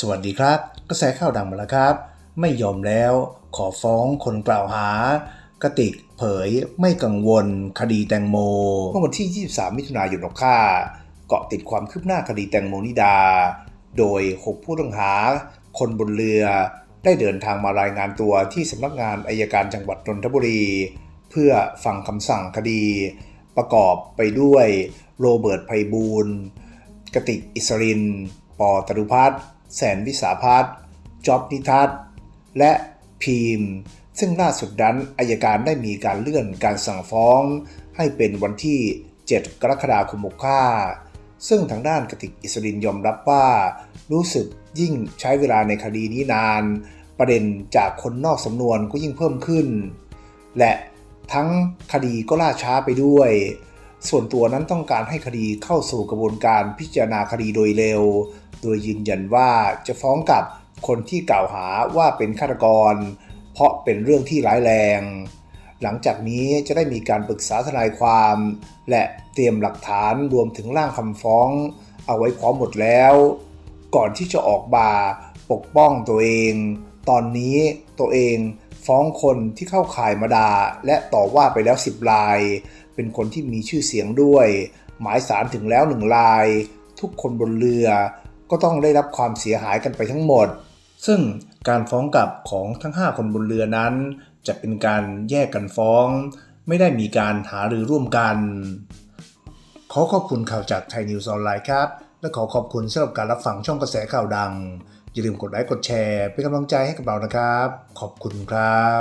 สวัสดีครับ กระแสข่าวดังมาแล้วครับ ไม่ยอมแล้ว ขอฟ้องคนกล่าวหากระติกเผยไม่กังวล คดีแตงโมเมื่อวันที่ 23 มิถุนายนหกค่าเกาะติดความคืบหน้าคดีแตงโมนิดา โดย 6 ผู้ต้องหา คนบนเรือ ได้เดินทางมารายงานตัวที่สำนักงานอายการจังหวัดนนทบุรี เพื่อฟังคำสั่งคดี ประกอบไปด้วยโรเบิร์ตไพบูลย์กติกอิสริน ปอตรุพัฒน์ แสนวิสาพัฒน์จอบนิทัศน์และพีม ซึ่งล่าสุดนั้นอายการได้มีการเลื่อนการสั่งฟ้อง ให้เป็นวันที่ 7 กรกฎาคม65ซึ่งทางด้านกติกอิสรินยอมรับว่า รู้สึกยิ่งใช้เวลาในคดีนี้นาน ประเด็นจากคนนอกสำนวนก็ยิ่งเพิ่มขึ้น และทั้งคดีก็ล่าช้าไปด้วย ส่วนตัวนั้นต้องการให้คดีเข้าสู่กระบวนการพิจารณาคดีโดยเร็ว โดยยืนยันว่าจะฟ้องกับคนที่กล่าวหาว่าเป็นฆาตกร เพราะเป็นเรื่องที่ร้ายแรง หลังจากนี้จะได้มีการปรึกษาทนายความ และเตรียมหลักฐานรวมถึงร่างคำฟ้อง เอาไว้พร้อมหมดแล้ว ก่อนที่จะออกมาปกป้องตัวเอง ตอนนี้ตัวเองฟ้องคนที่เข้าข่ายมาดาและต่อว่าไปแล้ว 10ราย เป็นคนที่มีชื่อเสียงด้วย หมายสารถึงแล้วหนึ่งราย ทุกคนบนเรือ ก็ต้องได้รับความเสียหายกันไปทั้งหมด ซึ่งการฟ้องกลับของทั้ง 5 คนบนเรือนั้น จะเป็นการแยกกันฟ้อง ไม่ได้มีการหารือร่วมกัน ขอขอบคุณข่าวจากไทยนิวส์ออนไลน์ครับ และขอขอบคุณสำหรับการรับฟังช่องกระแสข่าวดัง อย่าลืมกดไลค์กดแชร์ เป็นกำลังใจให้กับเรานะครับ ขอบคุณครับ